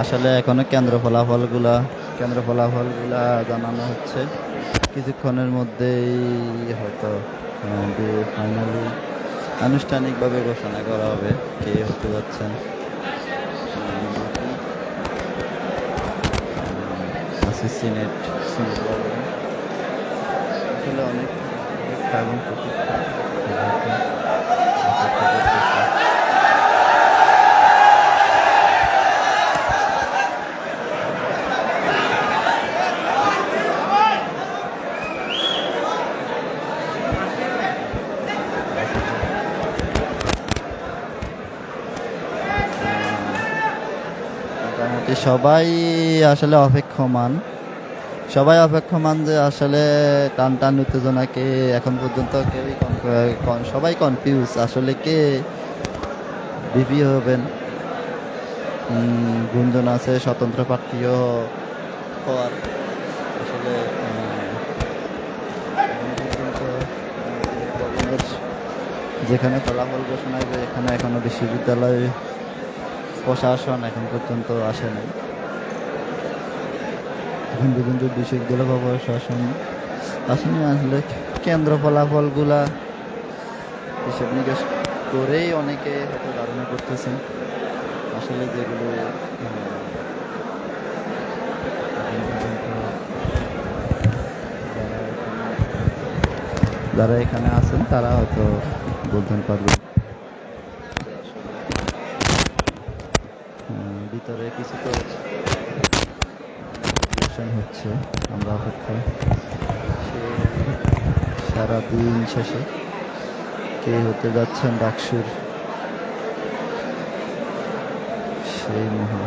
আসলে এখনও কেন্দ্র ফলাফলগুলা কেন্দ্র ফলাফলগুলা জানানো হচ্ছে। কিছুক্ষণের মধ্যেই হয়তো ফাইনালি আনুষ্ঠানিকভাবে ঘোষণা করা হবে কে হতে যাচ্ছেন। সিনেট অনেক এবং সবাই আসলে অপেক্ষমান। সবাই অপেক্ষমান যে আসলে টান টান উত্তেজনাকে এখন পর্যন্ত কেউই সবাই কনফিউজ আসলে কে বিপি হবেন। গুঞ্জন আছে, স্বতন্ত্র প্রার্থীও হওয়ার। আসলে যেখানে ফলাফল ঘোষণা এখানে এখনও বিশ্ববিদ্যালয় প্রশাসন এখন পর্যন্ত আসে নাই। এখন পর্যন্ত বিশ্ববিদ্যালয় প্রশাসন আসেনি। আসলে কেন্দ্র ফলাফলগুলা হিসেব নিকেশ করেই অনেকে হয়তো ধারণা করতেছেন। আসলে যেগুলো যারা এখানে আছেন তারা হয়তো বলতে পারবেন হুম, ভিতরে কিছু তো হচ্ছে আমরা অপেক্ষায়। সারাদিন শেষে কে হতে যাচ্ছেন ডাকসুর সেই মহা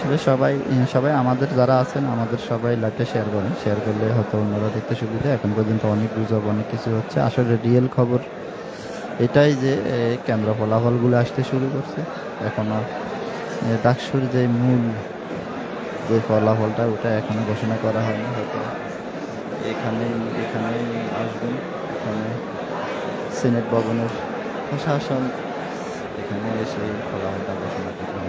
আসলে সবাই সবাই আমাদের যারা আছেন আমাদের সবাই লাইভটা শেয়ার করেন। শেয়ার করলে হয়তো অন্যরা দেখতে সুবিধা এখন পর্যন্ত অনেক গুজব অনেক কিছু হচ্ছে। আসলে রিয়েল খবর এটাই যে কেন্দ্র ফলাফলগুলো আসতে শুরু করছে। এখনও এ, ডাকসুর যে মূল যে ফলাফলটা ওটা এখনও ঘোষণা করা হয়নি। হয়তো এখানেই এখানেই আসবেন। এখানে সিনেট ভবনের প্রশাসন এখানে এসে ফলাফলটা ঘোষণা আহ,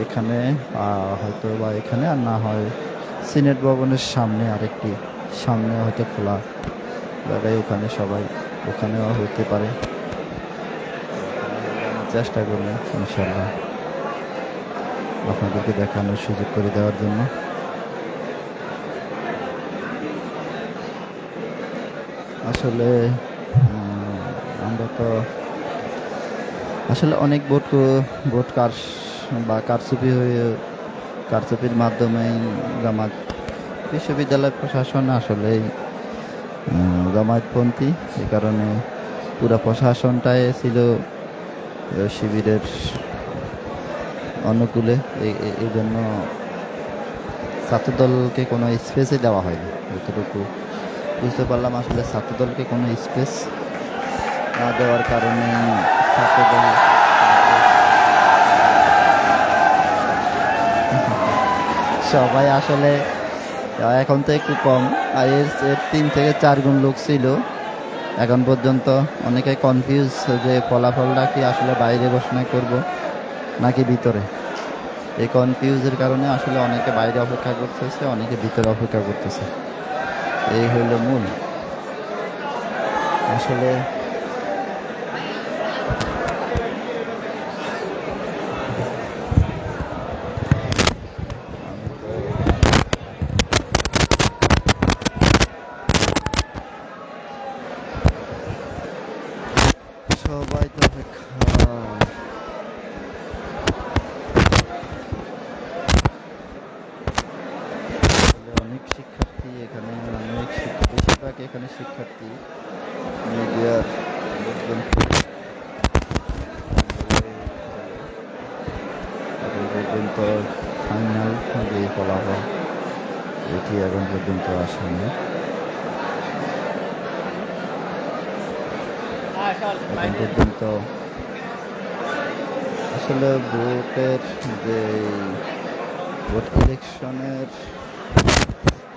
এখানে হয়তো বা এখানে, আর না হয় সিনেট ভবনের সামনে আরেকটি, সামনে হয়তো খোলা জায়গায় ওখানে সবাই, ওখানেও হতে পারে। চেষ্টা করবেন ইনশাল্লাহ আপনাদেরকে দেখানোর সুযোগ করে দেওয়ার জন্য। আসলে আমরা তো, আসলে অনেক বোট ক- ভোট কার বা কারচুপি হয়ে কারচুপির মাধ্যমে জামাত, বিশ্ববিদ্যালয় প্রশাসন আসলে জামায়াতপন্থী। এই কারণে পুরো প্রশাসনটাই ছিল শিবিরের অনুকূলে। এই জন্য ছাত্রদলকে কোনো স্পেসে দেওয়া হয়নি। যতটুকু বুঝতে পারলাম, আসলে ছাত্রদলকে কোনো স্পেস না দেওয়ার কারণে ছাত্রদল সবাই আসলে এখন তো একটু কম। আর এর তিন থেকে চার গুণ লোক ছিল। এখন পর্যন্ত অনেকে কনফিউজ যে ফলাফলটা কি আসলে বাইরে ঘোষণা করব নাকি ভিতরে। এই কনফিউজের কারণে আসলে অনেকে বাইরে অপেক্ষা করতেছে, অনেকে ভিতরে অপেক্ষা করতেছে। এই হইল মূল। আসলে সবাই তো আসলে অনেক শিক্ষার্থী এখানে, অনেক শিক্ষা বেশিরভাগ এখানে শিক্ষার্থী মিডিয়ার লোকজন। পর্যন্ত ফাইনাল ফলাফল। এটি এখন পর্যন্ত আসেনি। পর্যন্ত আসলে ভোটের যে ভোট ইলেকশনের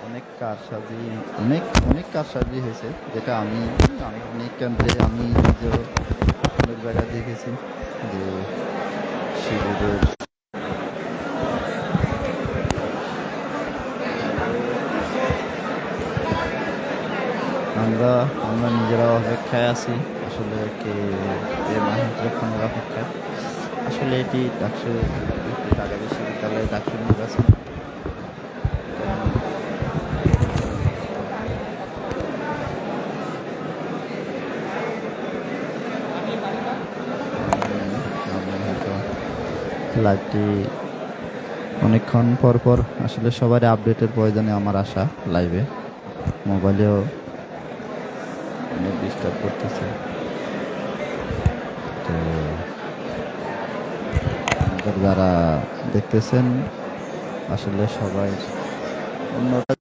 অনেক কারসাজি, অনেক অনেক কারসাজি হয়েছে, যেটা আমি আমি অনেক কেন্দ্রে আমি নিজেও অনেক জায়গায় দেখেছি যে শিবিরের আমরা আমরা নিজেরা অপেক্ষায় আছি। আসলে কে কে মাহেন্দ্রক্ষণের অপেক্ষায় আসলে এটি ডাকসু ঢাকা বিশ্ববিদ্যালয়ে ডাকসু নির্বাচন। লাইভটি অনেকক্ষণ পর পর আসলে সবারই আপডেটের প্রয়োজনে আমার আসা লাইভে। মোবাইলেও অনেক ডিস্টার্ব করতেছে। যারা দেখতেছেন আসলে সবাই অন্যটা